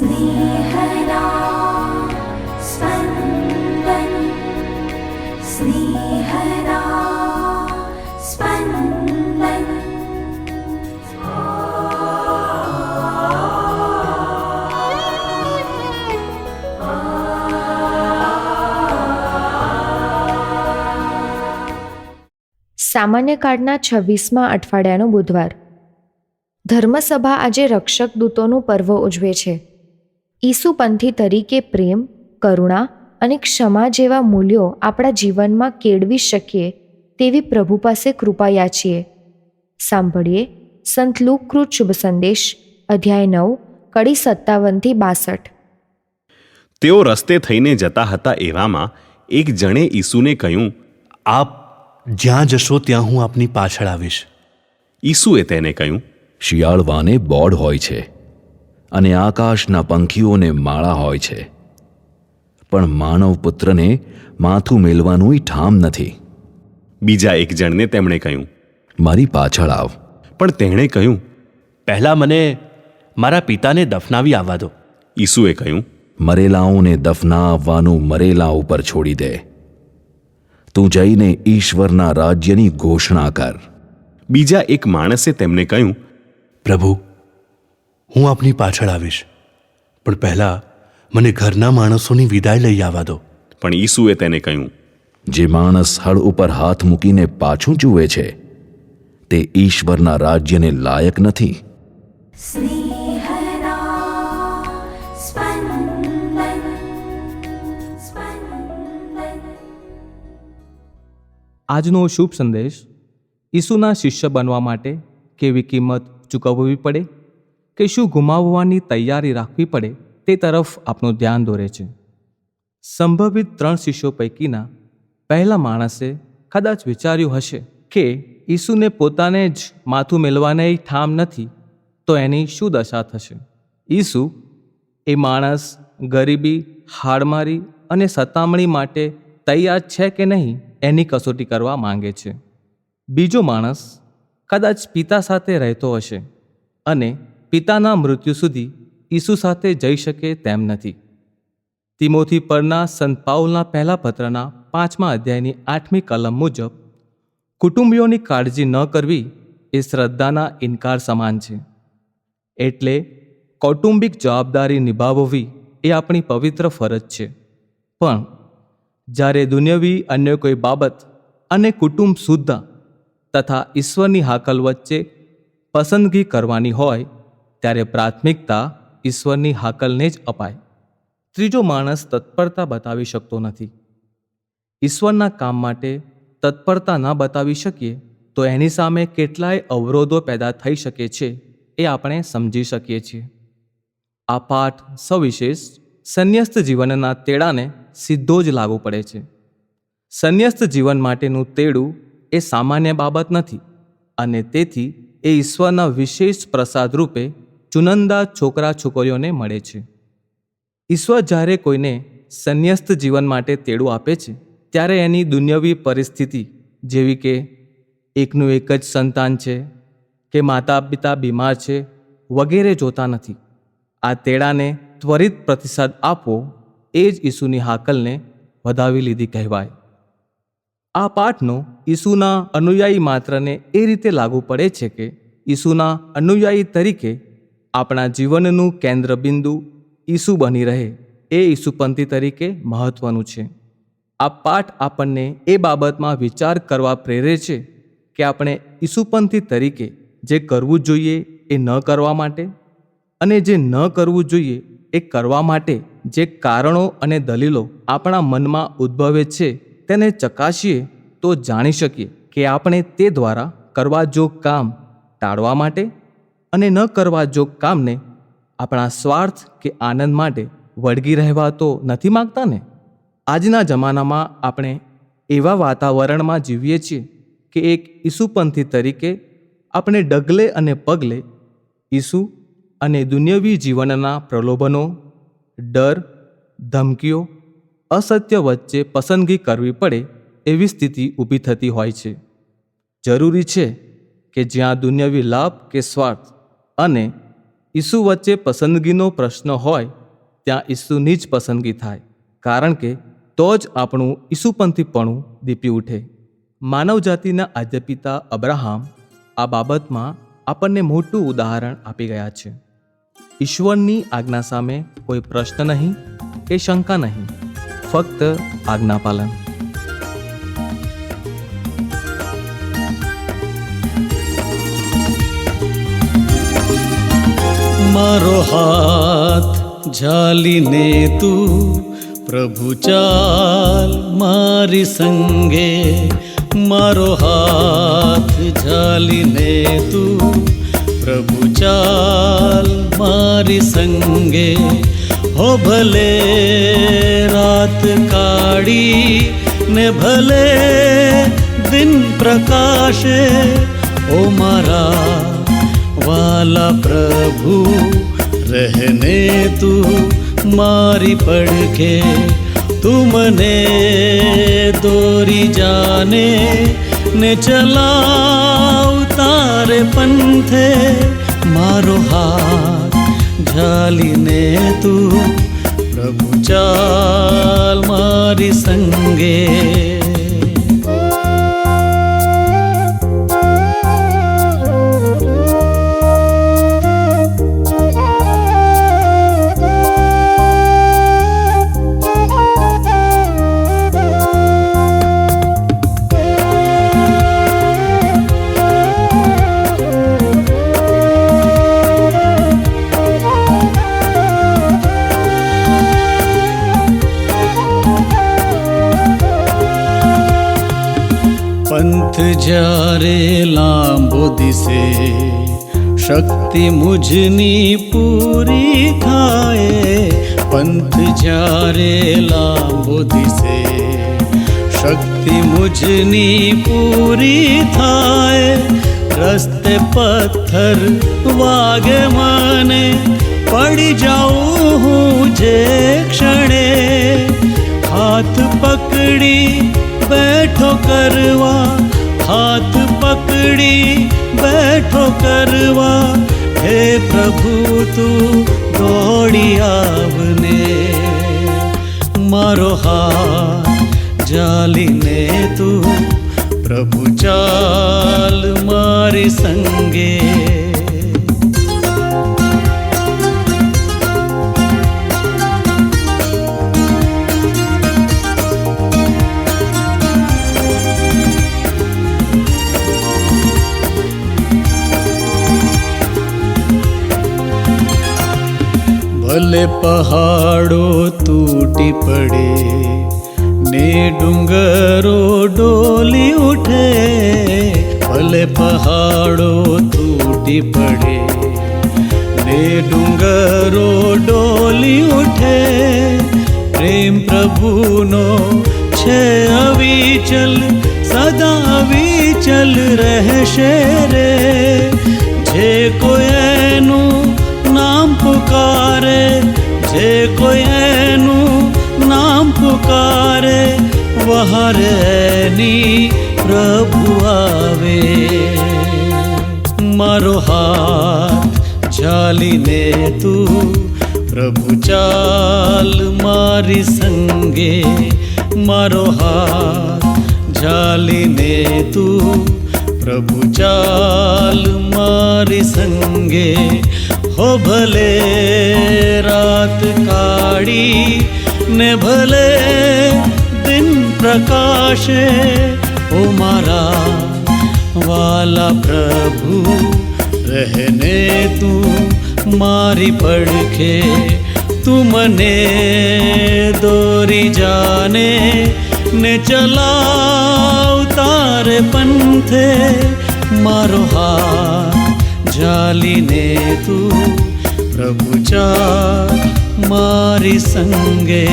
स्नेहदा स्पन्दन् स्नेहदा स्पन्दन् સામાન્ય કાળના છવ્વીસમાં અઠવાડિયાનો બુધવાર ધર્મસભા આજે રક્ષક દૂતોનું પર્વ ઉજવે છે ઈસુપંથી તરીકે પ્રેમ કરુણા અને ક્ષમા જેવા મૂલ્યો આપણા જીવનમાં કેળવી શકીએ તેવી પ્રભુ પાસે કૃપા યાચીએ સાંભળીએ સંત લુકૃત શુભ સંદેશ અધ્યાય નવ કડી સત્તાવનથી બાસઠ. તેઓ રસ્તે થઈને જતા હતા એવામાં એક જણે ઈસુને કહ્યું આપ જ્યાં જશો ત્યાં હું આપની પાછળ આવીશ. ઈસુએ તેને કહ્યું શિયાળવાને બોર્ડ હોય છે. અને આકાશના પંખીઓને માળા હોય છે. પણ માનવ પુત્રને માથું મેલવાનું ઠામ નથી. બીજા એક જણને તેમણે કહ્યું મારી પાછળ આવ. પણ તેણે કહ્યું પહેલાં મને મારા પિતાને દફનાવી આવવા દો. ઈસુએ કહ્યું મરેલાઓને દફનાવવાનું મરેલા ઉપર છોડી દે. તું જઈને ઈશ્વરના રાજ્યની ઘોષણા કર. બીજા એક માણસે તેમને કહ્યું પ્રભુ હું આપની પાછળ આવીશ. પણ પહેલાં મને ઘરના માણસોની વિદાય લઈ આવવા દો. પણ ઈસુએ તેને કહ્યું જે માણસ હળ ઉપર હાથ મૂકીને પાછું જુએ છે તે ઈશ્વરના રાજ્યને લાયક નથી. આજનો શુભ સંદેશ ઈસુના શિષ્ય બનવા માટે કેવી કિંમત ચૂકવવી પડે? કે શું ગુમાવવાની તૈયારી રાખવી પડે તે તરફ આપણું ધ્યાન દોરે છે. સંભવિત ત્રણ શિષ્યો પૈકીના પહેલા માણસે કદાચ વિચાર્યું હશે કે ઈસુને પોતાને જ માથું મેળવાને ઠામ નથી, તો એની શું દશા થશે? ઈસુ એ માણસ ગરીબી, હાડમારી અને સતામણી માટે તૈયાર છે કે નહીં એની કસોટી કરવા માંગે છે. બીજો માણસ કદાચ પિતા સાથે રહેતો હશે અને પિતાના મૃત્યુ સુધી ઈસુ સાથે જઈ શકે તેમ નથી. તિમોથી પરના સંત પાઉલના પહેલા પત્રના પાંચમા અધ્યાયની આઠમી કલમ મુજબ, કુટુંબીઓની કાળજી ન કરવી એ શ્રદ્ધાના ઇનકાર સમાન છે. એટલે કૌટુંબિક જવાબદારી નિભાવવી એ આપણી પવિત્ર ફરજ છે. પણ જ્યારે દુનિયાવી અન્ય કોઈ બાબત અને કુટુંબ સુદ્ધા તથા ઈશ્વરની હાકલ વચ્ચે પસંદગી કરવાની હોય ત્યારે પ્રાથમિકતા ઈશ્વરની હાકલને જ અપાય. ત્રીજો માણસ તત્પરતા બતાવી શકતો નથી. ઈશ્વરના કામ માટે તત્પરતા ન બતાવી શકીએ, તો એની સામે કેટલાય અવરોધો પેદા થઈ શકે છે એ આપણે સમજી શકીએ છીએ. આ પાઠ સવિશેષ સંન્યસ્ત જીવનના તેડાને સીધો જ લાગુ પડે છે. સંન્યસ્ત જીવન માટેનું તેડું એ સામાન્ય બાબત નથી અને તેથી એ ઈશ્વરના વિશેષ પ્રસાદ રૂપે ચુનંદા છોકરા છોકરીઓને મળે છે. ઈશ્વર જ્યારે કોઈને સંન્યસ્ત જીવન માટે તેડું આપે છે, ત્યારે એની દુન્યવી પરિસ્થિતિ જેવી કે એકનું એક જ સંતાન છે, કે માતા પિતા બીમાર છે, વગેરે જોતા નથી. આ તેડાને ત્વરિત પ્રતિસાદ આપવો એ જ ઈસુની હાકલને વધાવી લીધી કહેવાય. આ પાઠનો ઈસુના અનુયાયી માત્રને એ રીતે લાગુ પડે છે કે ઈસુના અનુયાયી તરીકે આપણા જીવનનું કેન્દ્રબિંદુ ઈસુ બની રહે એ ઈસુપંથી તરીકે મહત્વનું છે. આ પાઠ આપણને એ બાબતમાં વિચાર કરવા પ્રેરે છે કે આપણે ઈસુપંથી તરીકે જે કરવું જોઈએ એ ન કરવા માટે અને જે ન કરવું જોઈએ એ કરવા માટે જે કારણો અને દલીલો આપણા મનમાં ઉદ્ભવે છે તેને ચકાસીએ તો જાણી શકીએ કે આપણે તે દ્વારા કરવા જો કામ ટાળવા માટે અને ન કરવા જોગ કામને આપણા સ્વાર્થ કે આનંદ માટે વળગી રહેવા તો નથી માગતા ને? આજના જમાનામાં આપણે એવા વાતાવરણમાં જીવીએ છીએ કે એક ઈસુપંથી તરીકે આપણે ડગલે અને પગલે ઈસુ અને દુન્યવી જીવનના પ્રલોભનો, ડર, ધમકીઓ, અસત્ય વચ્ચે પસંદગી કરવી પડે એવી સ્થિતિ ઊભી થતી હોય છે. જરૂરી છે કે જ્યાં દુન્યવી લાભ કે સ્વાર્થ અને ઈસુ વચ્ચે પસંદગીનો પ્રશ્ન હોય, ત્યાં ઈસુની જ પસંદગી થાય. કારણ કે તો જ આપણું ઈસુપંથીપણું દીપી ઉઠે. માનવજાતિના આદ્યપિતા અબ્રાહમ આ બાબતમાં આપણને મોટું ઉદાહરણ આપી ગયા છે. ઈશ્વરની આજ્ઞા સામે કોઈ પ્રશ્ન નહીં કે શંકા નહીં, ફક્ત આજ્ઞાપાલન. મારો હાથ ઝાલીને તું પ્રભુ ચાલ મારી સંગે. મારો હાથ ઝાલીને તું પ્રભુ ચાલ મારી સંગે. હો ભલે રાત કાઢી ને ભલે દિન પ્રકાશે ઓ મારા વાલા પ્રભુ રહેને તું મારી પડખે તું મને દોરી જાને ને ચલાવતારે પંથે મારો હાથ ઝાલીને તું પ્રભુ ચાલ મારી સંગે દિશે શક્તિ મુજની પૂરી થાય પંથ જ્યારે લાંબો દિશે શક્તિ મુજની પૂરી થાય રસ્તે પથ્થર વાગે મને પડી જાઉં હું જે ક્ષણે હાથ પકડી બેઠો કરવા હાથ પકડી બેઠો કરવા હે પ્રભુ તું દોડી આવને મારો હાથ જાલીને તું પ્રભુ ચાલ મારી સંગે ભલે પહાડો તૂટી પડે, ને ડુંગરો ડોલી ઉઠે, ભલે પહાડો તૂટી પડે, ને ડુંગરો ડોલી ઉઠે, પ્રેમ પ્રભુનો છે અવિચલ, સદા અવિચલ રહેશે રે, જે કોઈ પુકારે, જે કોઈ એનું નામ પુકારે, વહારેની પ્રભુ આવે. મારો હાથ ચાલીને તું પ્રભુ ચાલ મારી સંગે. મારો હાથ ચાલીને તું પ્રભુ ચાલ મારી સંગે. હો ભલે રાત કાળી ને ભલે દિન પ્રકાશે, ઓ મારા વાલા પ્રભુ, રહેને તું મારી પડખે, તું મને દોરી જાને, ને ચલાવ તારે પંથે મારો હાથ. જાલીને તું પ્રભુ ચા મારી સંગે